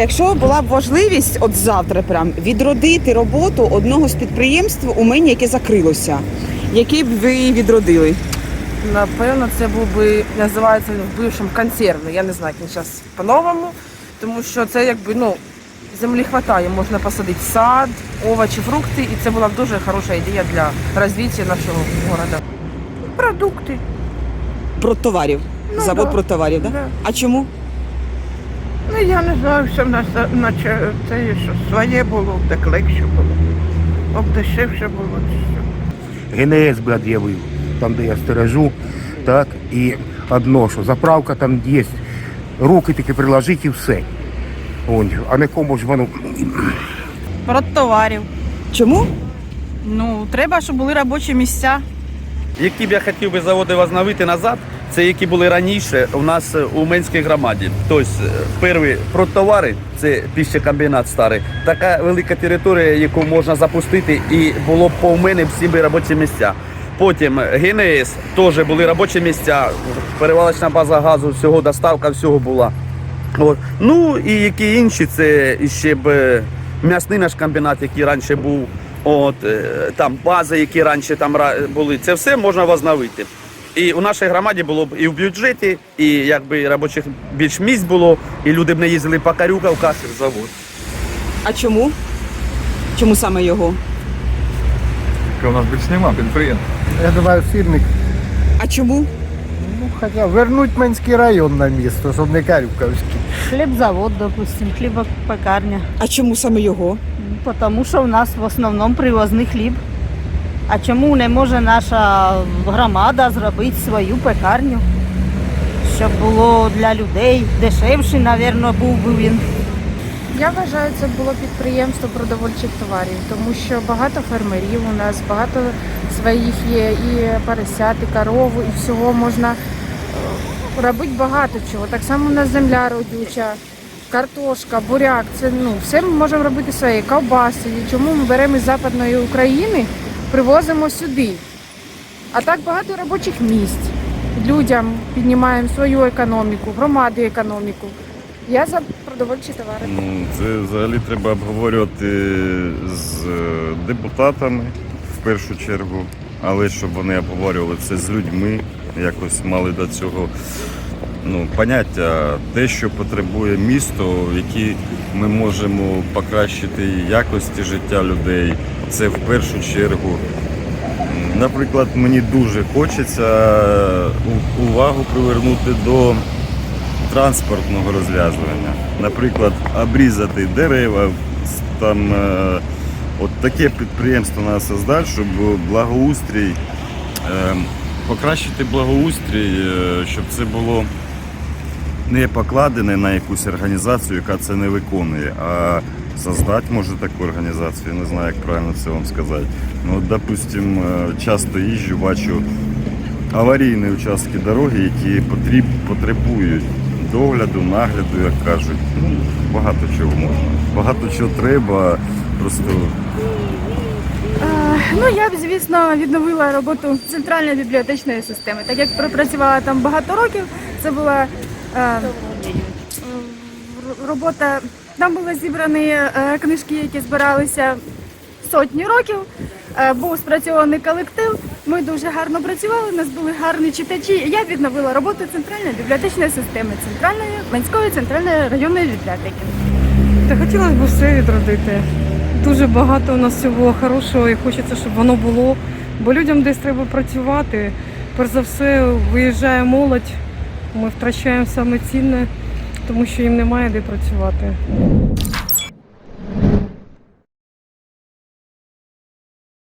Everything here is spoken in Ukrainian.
Якщо була б можливість от завтра прям відродити роботу одного з підприємств у мені, яке закрилося, яке б ви відродили? Напевно, це був би називається він в бившому консервний. Я не знаю, як він зараз по-новому, тому що це якби ну землі хватає, можна посадити сад, овочі, фрукти, і це була б дуже хороша ідея для розвитку нашого міста. Продукти. Продтоварів. Ну, Завод да. продтоварів, да? Да. А чому? Ну я не знаю, що в нас е, наче це що своє було, так легше було. Об дешевше було. ГНС би об'явив, там, де я стережу, так, і одно, що заправка там є, руки тільки приложити і все. Вон, а на кому ж воно Продтоварів. Чому? Ну, треба, щоб були робочі місця. Які б я хотів би заводи возновити назад, це які були раніше у нас е, у Менській громаді. Тобто, е, перші продтовари, це піщекомбінат старий, така велика територія, яку можна запустити, і було б по мене всі робочі місця. Потім е, ГНС теж були робочі місця, перевалочна база газу, всього доставка, всього була. От. Ну і які інші, це ще б м'ясний наш комбінат, який раніше був. От там бази, які раніше там були, це все можна возновити. І у нашій громаді було б і в бюджеті, і якби робочих більш місць було, і люди б не їздили по карюкавках в завод. А чому? Чому саме його? У нас більш нема підприємств. Я думаю, сирник. А чому? Ну, хоча вернуть Менський район на місто, щоб не Карюківський. Хлібзавод, допустим, хлібопекарня. А чому саме його? Тому що в нас в основному привозний хліб. А чому не може наша громада зробити свою пекарню? Щоб було для людей дешевший, мабуть, був би він. Я вважаю, це було підприємство продовольчих товарів, тому що багато фермерів у нас, багато своїх є, і поросят, і корову, і всього можна е, робити багато чого. Так само у нас земля родюча, картошка, буряк. Це ну все ми можемо робити своє, ковбаси. Чому ми беремо із Западної України, привозимо сюди? А так багато робочих місць. Людям піднімаємо свою економіку, громади економіку. Я за продовольчі товари. Ну, це взагалі треба обговорювати з е, депутатами в першу чергу, але щоб вони обговорювали це з людьми, якось мали до цього ну, поняття, те, що потребує місто, в якій ми можемо покращити якості життя людей. Це в першу чергу. Наприклад, мені дуже хочеться увагу привернути до транспортного розв'язування. Наприклад, обрізати дерева, там е, от таке підприємство треба создати, щоб благоустрій, е, покращити благоустрій, е, щоб це було не покладене на якусь організацію, яка це не виконує, а создати може таку організацію, не знаю, як правильно це вам сказати. Ну, допустим, е, часто їжджу, бачу аварійні участки дороги, які потребують догляду, нагляду, як кажуть. Ну, багато чого можна. Багато чого треба. Просто Ну я б, звісно, відновила роботу центральної бібліотечної системи. Так як пропрацювала там багато років, це була е, робота. Там були зібрані е, книжки, які збиралися сотні років. Е, був спрацьований колектив. Ми дуже гарно працювали. У нас були гарні читачі. Я відновила роботу центральної бібліотечної системи, центральної Менської центральної районної бібліотеки. Та хотілося б все відродити. Дуже багато у нас всього хорошого і хочеться, щоб воно було. Бо людям десь треба працювати. Перш за все, виїжджає молодь, ми втрачаємо саме цінне, тому що їм немає де працювати.